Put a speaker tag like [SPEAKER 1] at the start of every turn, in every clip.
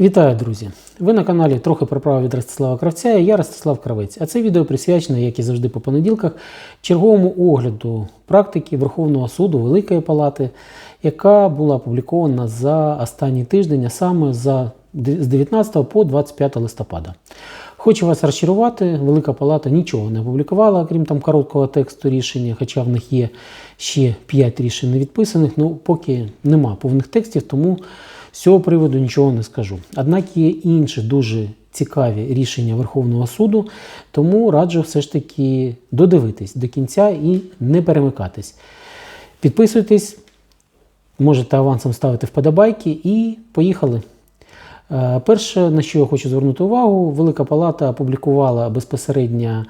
[SPEAKER 1] Вітаю, друзі! Ви на каналі трохи про право від Ростислава Кравця я Ростислав Кравець. А це відео присвячене, як і завжди по понеділках, черговому огляду практики Верховного суду Великої Палати, яка була опублікована за останній тиждень, а саме за, з 19 по 25 листопада. Хочу вас розчарувати, Велика Палата нічого не опублікувала, крім там короткого тексту рішення, хоча в них є ще 5 рішень не відписаних, ну поки нема повних текстів, тому з цього приводу нічого не скажу. Однак є інші дуже цікаві рішення Верховного суду, тому раджу все ж таки додивитись до кінця і не перемикатись. Підписуйтесь, можете авансом ставити вподобайки і поїхали. Е, Перше, на що я хочу звернути увагу, Велика Палата опублікувала безпосередньо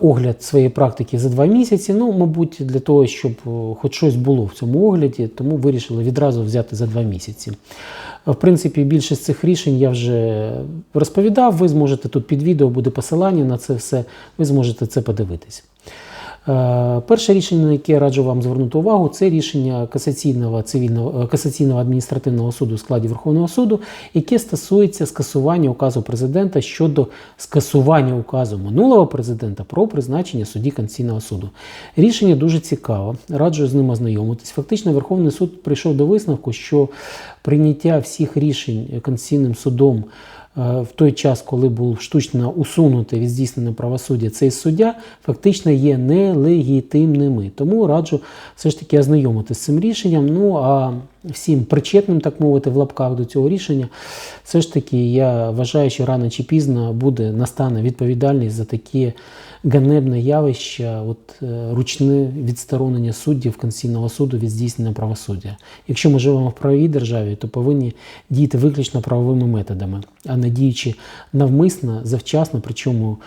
[SPEAKER 1] огляд своєї практики за два місяці. Ну, мабуть, для того, щоб е, хоч щось було в цьому огляді, тому вирішили відразу взяти за два місяці. В принципі, більшість цих рішень я вже розповідав. Ви зможете тут під відео буде посилання на це все, ви зможете це подивитись. Е, Перше рішення, на яке я раджу вам звернути увагу, це рішення касаційного цивільного е, касаційного адміністративного суду у складі Верховного суду, яке стосується скасування указу президента щодо скасування указу минулого президента про призначення судді Конституційного суду. Рішення дуже цікаве, раджу з ним ознайомитись. Фактично, Верховний суд прийшов до висновку, що прийняття всіх рішень Конституційним судом в той час, коли був штучно усунутий від здійснення правосуддя цей суддя, фактично є нелегітимними. Тому раджу все ж таки ознайомитися з цим рішенням. Ну а всім причетним, так мовити, в лапках до цього рішення, все ж таки я вважаю, що рано чи пізно буде настане відповідальність за такі ганебне явище, от е, ручне відсторонення суддів Конституційного суду від здійснення правосуддя. Якщо ми живемо в правовій державі, то повинні діяти виключно правовими методами, а не діючи навмисно, завчасно, причому.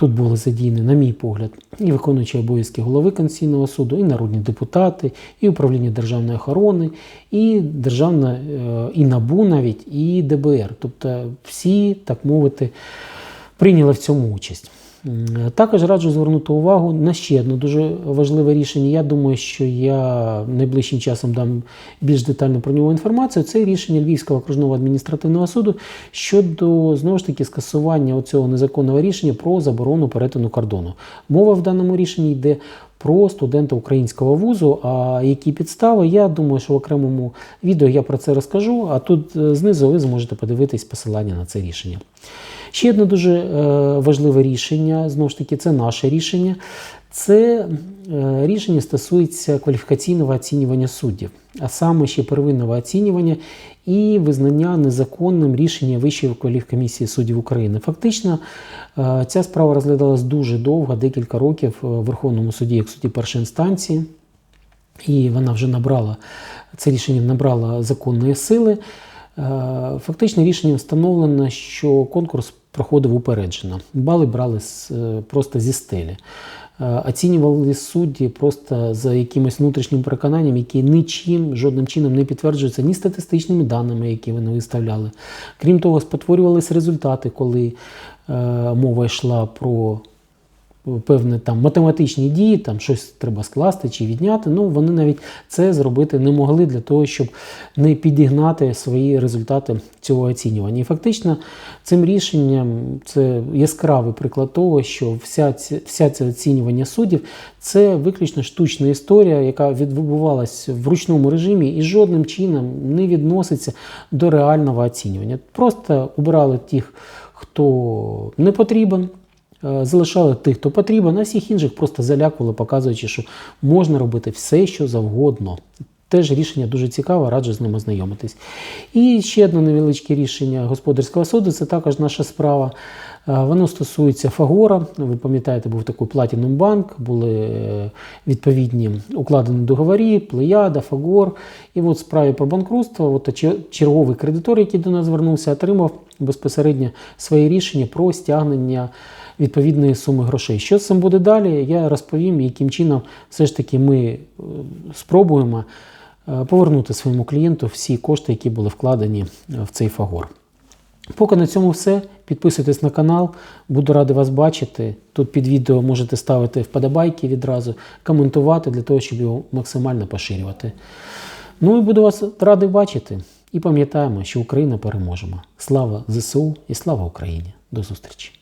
[SPEAKER 1] Тут були задіяні, на мій погляд, і виконуючі обов'язки голови Конституційного суду, і народні депутати, і управління державної охорони, і державна е, і НАБУ навіть, і ДБР. Тобто всі, так мовити, прийняли в цьому участь. Також раджу звернути увагу на ще одне дуже важливе рішення. Я думаю, що я найближчим часом дам більш детально про нього інформацію. Це рішення Львівського окружного адміністративного суду щодо знову ж таки скасування цього незаконного рішення про заборону перетину кордону. Мова в даному рішенні йде. Про студента українського вузу, а які підстави, я думаю, що в окремому відео я про це розкажу, а тут е, знизу ви зможете подивитись посилання на це рішення. Ще одне дуже е, важливе рішення, знову ж таки, це наше рішення. Це е, рішення стосується кваліфікаційного оцінювання суддів, а саме ще первинного оцінювання і визнання незаконним рішення Вищої кваліфкомісії суддів України. Фактично, е, ця справа розглядалась дуже довго, декілька років в Верховному суді, як суді першої інстанції, і вона вже набрала це рішення набрало законної сили. Фактично рішенням встановлено, що конкурс проходив упереджено. Бали брали з, просто зі стелі. Оцінювали судді просто за якимось внутрішнім переконанням, які нічим, жодним чином не підтверджуються ні статистичними даними, які вони виставляли. Крім того, спотворювалися результати, коли е, мова йшла про певні там математичні дії, там щось треба скласти чи відняти. Ну вони навіть це зробити не могли для того, щоб не підігнати свої результати цього оцінювання. І фактично цим рішенням це яскравий приклад того, що вся ця, вся це оцінювання суддів це виключно штучна історія, яка відбувалася в ручному режимі і жодним чином не відноситься до реального оцінювання. Просто обирали тих, хто не потрібен. Залишали тих, хто потрібен, а всіх інших просто залякували, показуючи, що можна робити все, що завгодно. Теж рішення дуже цікаве, раджу з ним ознайомитись. І ще одне невеличке рішення господарського суду це також наша справа. Воно стосується Фагора. Ви пам'ятаєте, був такий Platinum Bank, були е, відповідні укладені договорі, Плеяда, Фагор. І от в справі про банкрутство от черговий кредитор, який до нас звернувся, отримав безпосередньо своє рішення про стягнення відповідної суми грошей. Що з цим буде далі, я розповім, яким чином все ж таки ми е, спробуємо е, повернути своєму клієнту всі кошти, які були вкладені в цей фагор. Поки на цьому все. Підписуйтесь на канал, буду радий вас бачити. Тут під відео можете ставити вподобайки відразу, коментувати для того, щоб його максимально поширювати. Ну і буду вас радий бачити. І пам'ятаємо, що Україна переможемо. Слава ЗСУ і слава Україні! До зустрічі!